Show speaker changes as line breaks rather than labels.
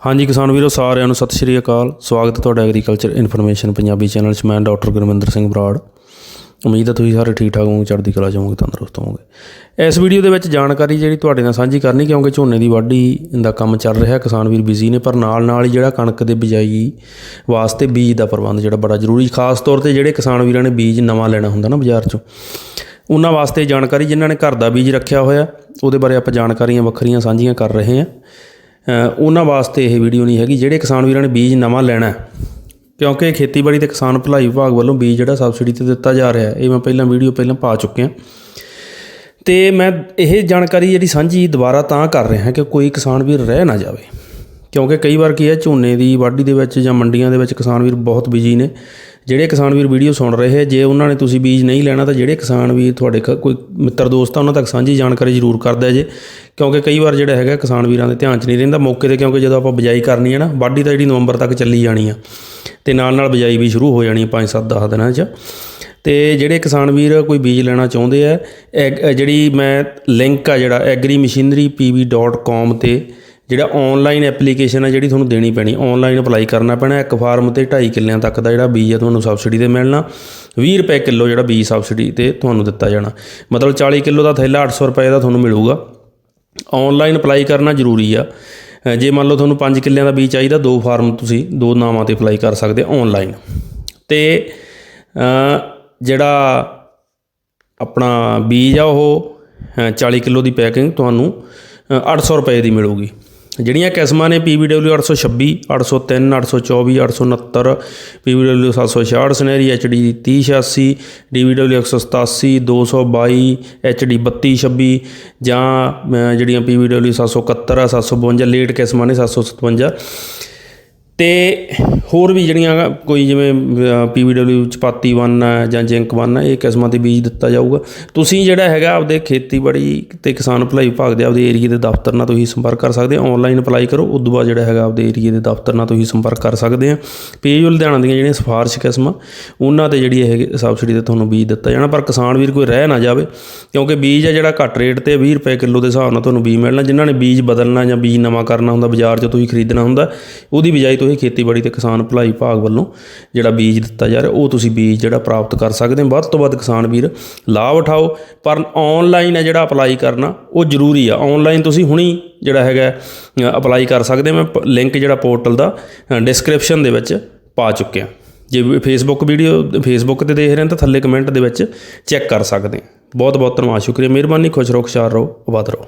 ਹਾਂਜੀ ਕਿਸਾਨ ਵੀਰੋ, ਸਾਰਿਆਂ ਨੂੰ ਸਤਿ ਸ਼੍ਰੀ ਅਕਾਲ। ਸਵਾਗਤ ਹੈ ਤੁਹਾਡਾ ਐਗਰੀਕਲਚਰ ਇਨਫੋਰਮੇਸ਼ਨ ਪੰਜਾਬੀ ਚੈਨਲ 'ਚ। ਮੈਂ ਡਾਕਟਰ ਗੁਰਮਿੰਦਰ ਸਿੰਘ ਬਰਾੜ। ਉਮੀਦ ਹੈ ਤੁਸੀਂ ਸਾਰੇ ਠੀਕ ਠਾਕ ਹੋਵੋਗੇ, ਚੜ੍ਹਦੀ ਕਲਾ 'ਚ ਹੋਵੋਗੇ, ਤੰਦਰੁਸਤ ਹੋਵੋਗੇ। ਇਸ ਵੀਡੀਓ ਦੇ ਵਿੱਚ ਜਾਣਕਾਰੀ ਜਿਹੜੀ ਤੁਹਾਡੇ ਨਾਲ ਸਾਂਝੀ ਕਰਨੀ, ਕਿਉਂਕਿ ਝੋਨੇ ਦੀ ਵਾਢੀ ਦਾ ਕੰਮ ਚੱਲ ਰਿਹਾ, ਕਿਸਾਨ ਵੀਰ ਬਿਜ਼ੀ ਨੇ, ਪਰ ਨਾਲ ਨਾਲ ਹੀ ਜਿਹੜਾ ਕਣਕ ਦੇ ਬਿਜਾਈ ਵਾਸਤੇ ਬੀਜ ਦਾ ਪ੍ਰਬੰਧ ਜਿਹੜਾ ਬੜਾ ਜ਼ਰੂਰੀ, ਖਾਸ ਤੌਰ ਤੇ ਜਿਹੜੇ ਕਿਸਾਨ ਵੀਰਾਂ ਨੇ ਬੀਜ ਨਵਾਂ ਲੈਣਾ ਹੁੰਦਾ ਨਾ ਬਾਜ਼ਾਰ 'ਚੋਂ। ਉਹਨਾਂ ਵਾਸਤੇ ਜਾਣਕਾਰੀ, ਜਿਨ੍ਹਾਂ ਨੇ ਘਰ ਦਾ ਬੀਜ ਰੱਖਿਆ ਹੋਇਆ, ਉਹਦੇ ਬਾਰੇ ਆਪਾਂ ਜਾਣਕਾਰੀਆਂ ਵੱਖਰੀਆਂ ਸਾਂਝੀਆਂ ਕਰ ਰਹੇ ਹਾਂ। ਉਹਨਾਂ ਵਾਸਤੇ ਇਹ ਵੀਡੀਓ ਨਹੀਂ ਹੈਗੀ ਜਿਹੜੇ ਕਿਸਾਨ ਵੀਰਾਂ ਨੇ ਬੀਜ ਨਵਾਂ ਲੈਣਾ ਕਿਉਂਕਿ ਖੇਤੀਬਾੜੀ ਤੇ ਕਿਸਾਨ ਭਲਾਈ ਵਿਭਾਗ ਵੱਲੋਂ ਬੀਜ ਜਿਹੜਾ ਸਬਸਿਡੀ ਤੇ ਦਿੱਤਾ ਜਾ ਰਿਹਾ ਇਹ ਮੈਂ ਪਹਿਲਾਂ ਵੀਡੀਓ ਪਹਿਲਾਂ ਪਾ ਚੁੱਕਿਆ ਤੇ ਮੈਂ ਇਹ ਜਾਣਕਾਰੀ ਜਿਹੜੀ ਸਾਂਝੀ ਦੁਬਾਰਾ ਤਾਂ ਕਰ ਰਿਹਾ ਕਿ ਕੋਈ ਕਿਸਾਨ ਵੀਰ ਰਹਿ ਨਾ ਜਾਵੇ। ਕਿਉਂਕਿ ਕਈ ਵਾਰ ਕੀ ਹੈ, ਝੋਨੇ ਦੀ ਵਾਢੀ ਦੇ ਵਿੱਚ ਜਾਂ ਮੰਡੀਆਂ ਦੇ ਵਿੱਚ ਕਿਸਾਨ ਵੀਰ ਬਹੁਤ ਬਿਜ਼ੀ ਨੇ। ਜਿਹੜੇ ਕਿਸਾਨ ਵੀਰ ਵੀਡੀਓ ਸੁਣ ਰਹੇ ਜੇ ਉਹਨਾਂ ਨੇ ਤੁਸੀਂ ਬੀਜ ਨਹੀਂ ਲੈਣਾ ਤਾਂ ਜਿਹੜੇ ਕਿਸਾਨ ਵੀਰ ਤੁਹਾਡੇ ਕ- ਕੋਈ ਮਿੱਤਰ ਦੋਸਤ ਆ, ਉਹਨਾਂ ਤੱਕ ਸਾਂਝੀ ਜਾਣਕਾਰੀ ਜ਼ਰੂਰ ਕਰਦਾ ਜੇ। ਕਿਉਂਕਿ ਕਈ ਵਾਰ ਜਿਹੜਾ ਹੈਗਾ ਕਿਸਾਨ ਵੀਰਾਂ ਦੇ ਧਿਆਨ 'ਚ ਨਹੀਂ ਰਹਿੰਦਾ ਮੌਕੇ ਤੇ, ਕਿਉਂਕਿ ਜਦੋਂ ਆਪਾਂ ਬਿਜਾਈ ਕਰਨੀ ਹੈ ਨਾ, ਵਾਢੀ ਤਾਂ ਜਿਹੜੀ ਨਵੰਬਰ ਤੱਕ ਚੱਲੀ ਜਾਣੀ ਆ। ਤੇ ਨਾਲ ਨਾਲ ਬਿਜਾਈ ਵੀ ਸ਼ੁਰੂ ਹੋ ਜਾਣੀ ਹੈ 5-7 10 ਦਿਨਾਂ 'ਚ। ਤੇ ਜਿਹੜੇ ਕਿਸਾਨ ਵੀਰ ਕੋਈ ਬੀਜ ਲੈਣਾ ਚਾਹੁੰਦੇ ਆ, ਐਗ- ਜਿਹੜੀ ਮੈਂ ਲਿੰਕ ਆ ਜਿਹੜਾ agrimachinerypv.com ਤੇ ਜਿਹੜਾ ਆਨਲਾਈਨ ਐਪਲੀਕੇਸ਼ਨ ਹੈ ਜਿਹੜੀ ਤੁਹਾਨੂੰ ਦੇਣੀ ਪੈਣੀ ਆਨਲਾਈਨ ਅਪਲਾਈ ਕਰਨਾ ਪੈਣਾ ਇੱਕ ਫਾਰਮ ਤੇ 2.5 ਕਿੱਲਿਆਂ ਤੱਕ ਦਾ ਜਿਹੜਾ ਬੀਜ ਆ ਤੁਹਾਨੂੰ ਸਬਸਿਡੀ ਤੇ ਮਿਲਣਾ 20 ਰੁਪਏ ਕਿਲੋ ਜਿਹੜਾ ਬੀਜ ਸਬਸਿਡੀ ਤੇ ਤੁਹਾਨੂੰ ਦਿੱਤਾ ਜਾਣਾ। ਮਤਲਬ 40 ਕਿਲੋ ਦਾ ਥੈਲਾ 800 ਰੁਪਏ ਦਾ ਤੁਹਾਨੂੰ ਮਿਲੂਗਾ। ਆਨਲਾਈਨ ਅਪਲਾਈ ਕਰਨਾ ਜ਼ਰੂਰੀ ਆ। ਜੇ ਮੰਨ ਲਓ ਤੁਹਾਨੂੰ 5 ਕਿੱਲਿਆਂ ਦਾ ਬੀਜ ਚਾਹੀਦਾ ਦੋ ਫਾਰਮ ਤੁਸੀਂ ਦੋ ਨਾਵਾਂ ਤੇ ਅਪਲਾਈ ਕਰ ਸਕਦੇ ਆਨਲਾਈਨ ਤੇ ਜਿਹੜਾ ਆਪਣਾ ਬੀਜ ਆ ਉਹ ਅ, 40 ਕਿਲੋ ਦੀ ਪੈਕਿੰਗ ਤੁਹਾਨੂੰ ਅ, 800 ਰੁਪਏ ਦੀ ਮਿਲੂਗੀ। ਜਿਹੜੀਆਂ ਕਿਸਮਾਂ ਨੇ PVW 826 803 824 869 PVW 766 ਸਨੈਰੀ HD 3086 DVW 187 222 HD 3226 ਜਾਂ ਅ, ਜਿਹੜੀਆਂ PVW 771 ਆ 752 ਲੇਟ ਕਿਸਮਾਂ ਨੇ 757 ਤੇ ਹੋਰ ਵੀ ਜਿਹੜੀਆਂ ਕੋਈ ਜਿਵੇਂ ਪੀਵੀਡਬਲਿਊ ਚਪਾਤੀ 1 ਹੈ ਜਾਂ ਜਿੰਕ 1 ਹੈ, ਇਹ ਕਿਸਮਾਂ ਦੇ ਬੀਜ ਦਿੱਤਾ ਜਾਊਗਾ। ਤੁਸੀਂ ਜਿਹੜਾ ਹੈਗਾ ਆਪਦੇ ਖੇਤੀਬਾੜੀ ਤੇ ਕਿਸਾਨ ਭਲਾਈ ਵਿਭਾਗ ਦੇ ਆਪਦੇ ਏਰੀਏ ਦੇ ਦਫ਼ਤਰ ਨਾਲ ਤੁਸੀਂ ਸੰਪਰਕ ਕਰ ਸਕਦੇ ਹੋ। ਆਨਲਾਈਨ ਅਪਲਾਈ ਕਰੋ, ਉਸ ਤੋਂ ਬਾਅਦ ਜਿਹੜਾ ਹੈਗਾ ਆਪਦੇ ਏਰੀਏ ਦੇ ਦਫ਼ਤਰ ਨਾਲ ਤੁਸੀਂ ਸੰਪਰਕ ਕਰ ਸਕਦੇ ਆ ਪੇਜ ਲੁਧਿਆਣਾ ਦੀਆਂ ਜਿਹੜੀਆਂ ਸਿਫਾਰਿਸ਼ ਕਿਸਮਾਂ, ਉਹਨਾਂ ਤੇ ਜਿਹੜੀ ਇਹ ਸਬਸਿਡੀ ਤੇ ਤੁਹਾਨੂੰ ਬੀਜ ਦਿੱਤਾ ਜਾਣਾ। ਪਰ ਕਿਸਾਨ ਵੀਰ ਕੋਈ ਰਹਿ ਨਾ ਜਾਵੇ, ਕਿਉਂਕਿ ਬੀਜ ਆ ਜਿਹੜਾ ਘੱਟ ਰੇਟ ਤੇ 20 ਰੁਪਏ ਕਿਲੋ ਦੇ ਹਿਸਾਬ ਨਾਲ ਤੁਹਾਨੂੰ ਬੀਜ ਮਿਲਣਾ। ਜਿਨ੍ਹਾਂ ਨੇ ਬੀਜ ਬਦਲਣਾ ਜਾਂ ਬੀਜ ਨਵਾਂ ਕਰਨਾ ਹੁੰਦਾ, ਬਾਜ਼ਾਰ 'ਚੋਂ ਤੁਸੀਂ ਖਰੀਦਣਾ ਹੁੰਦਾ, ਉਹਦੀ ਬਜਾਏ ਤੁਸੀਂ ਖੇਤੀਬਾੜੀ ਤੇ ਕਿਸਾਨ ਭਲਾਈ ਵਿਭਾਗ ਵੱਲੋਂ ਜਿਹੜਾ ਬੀਜ ਦਿੱਤਾ ਜਾ ਰਿਹਾ, ਉਹ ਤੁਸੀਂ ਬੀਜ ਜਿਹੜਾ ਪ੍ਰਾਪਤ ਕਰ ਸਕਦੇ ਹੋ। ਵੱਧ ਤੋਂ ਵੱਧ ਕਿਸਾਨ ਵੀਰ, ਲਾਭ ਉਠਾਓ। ਪਰ ਆਨਲਾਈਨ ਹੈ ਜਿਹੜਾ ਅਪਲਾਈ ਕਰਨਾ, ਉਹ ਜ਼ਰੂਰੀ ਆ। ਆਨਲਾਈਨ ਤੁਸੀਂ ਹੁਣੀ ਜਿਹੜਾ ਹੈਗਾ ਅਪਲਾਈ ਕਰ ਸਕਦੇ ਹੋ। ਮੈਂ ਲਿੰਕ ਜਿਹੜਾ ਪੋਰਟਲ ਦਾ ਡਿਸਕ੍ਰਿਪਸ਼ਨ ਦੇ ਵਿੱਚ ਪਾ ਚੁੱਕਿਆ। ਜੇ ਫੇਸਬੁੱਕ ਵੀਡੀਓ ਫੇਸਬੁੱਕ ਤੇ ਦੇਖ ਰਹੇ ਹੋ ਤਾਂ ਥੱਲੇ ਕਮੈਂਟ ਦੇ ਵਿੱਚ ਚੈੱਕ ਕਰ ਸਕਦੇ ਹੋ। ਬਹੁਤ ਬਹੁਤ ਧੰਨਵਾਦ। ਸ਼ੁਕਰੀਆ। ਮਿਹਰਬਾਨੀ। ਖੁਸ਼ ਰਹੋ, ਖੁਸ਼ਹਾਲ ਰਹੋ ਆਬਾਦ ਰਹੋ।